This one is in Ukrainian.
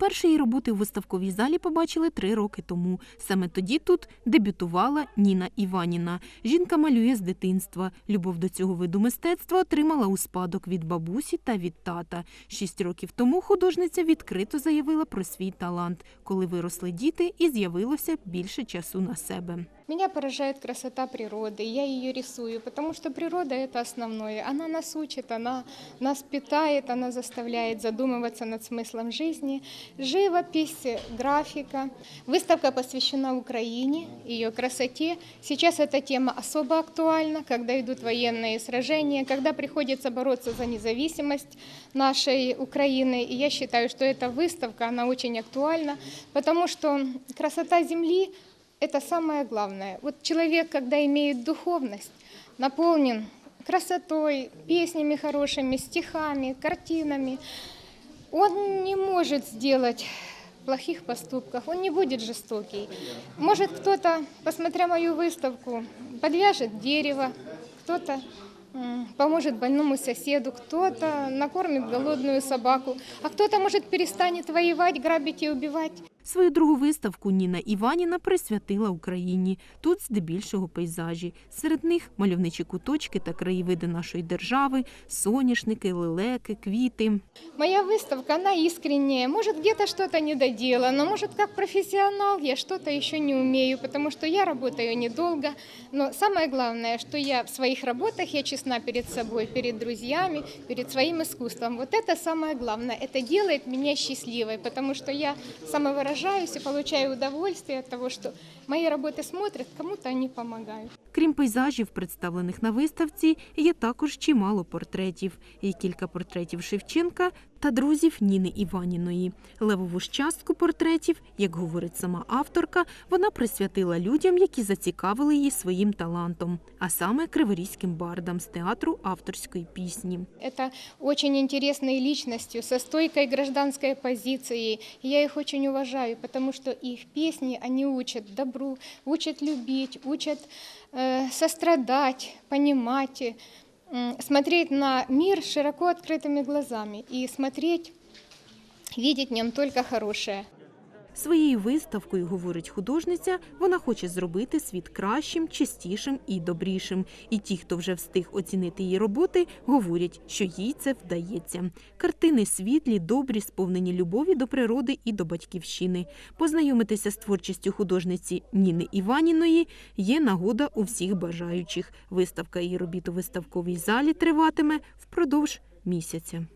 Вперше її роботи у виставковій залі побачили три роки тому. Саме тоді тут дебютувала Ніна Іваніна. Жінка малює з дитинства. Любов до цього виду мистецтва отримала у спадок від бабусі та від тата. Шість років тому художниця відкрито заявила про свій талант, коли виросли діти і з'явилося більше часу на себе. Меня поражает красота природы, я ее рисую, потому что природа это основное. Она нас учит, она нас питает, она заставляет задумываться над смыслом жизни. Живопись, графика. Выставка посвящена Украине, ее красоте. Сейчас эта тема особо актуальна, когда идут военные сражения, когда приходится бороться за независимость нашей Украины. И я считаю, что эта выставка, она очень актуальна, потому что красота Земли это самое главное. Вот человек, когда имеет духовность, наполнен красотой, песнями хорошими, стихами, картинами, он не может сделать плохих поступков, он не будет жестокий. Может кто-то, посмотря мою выставку, подвяжет дерево, кто-то поможет больному соседу, кто-то накормит голодную собаку, а кто-то, может, перестанет воевать, грабить и убивать. Свою другу виставку Ніна Іваніна присвятила Україні. Тут здебільшого пейзажі. Серед них мальовничі куточки та краєвиди нашої держави, соняшники, лелеки, квіти. Моя выставка, она искренняя. Может, где-то что-то не доделано, может, как профессионал я что-то еще не умею, потому что я работаю недолго. Но самое главное, что я в своих работах, я честна перед собой, перед друзьями, перед своим искусством. Вот это самое главное. Это делает меня счастливой, потому что я самовыражаюсь и получаю удовольствие от того, что мои работы смотрят, кому-то они помогают. Крім пейзажів, представлених на виставці, є також чимало портретів. Є кілька портретів Шевченка та друзів Ніни Іваніної. Левову ж частку портретів, як говорить сама авторка, вона присвятила людям, які зацікавили її своїм талантом, а саме криворізьким бардам з театру авторської пісні. Это очень интересные личностью, со стойкой гражданской позицией. И Я их очень уважаю, потому что их песни, они учат добру, учат любить, учат э, сострадать, понимать, смотреть на мир широко открытыми глазами и смотреть, видеть в нем только хорошее. Своєю виставкою, говорить художниця, вона хоче зробити світ кращим, чистішим і добрішим. І ті, хто вже встиг оцінити її роботи, говорять, що їй це вдається. Картини світлі, добрі, сповнені любові до природи і до батьківщини. Познайомитися з творчістю художниці Ніни Іваніної є нагода у всіх бажаючих. Виставка її робіт у виставковій залі триватиме впродовж місяця.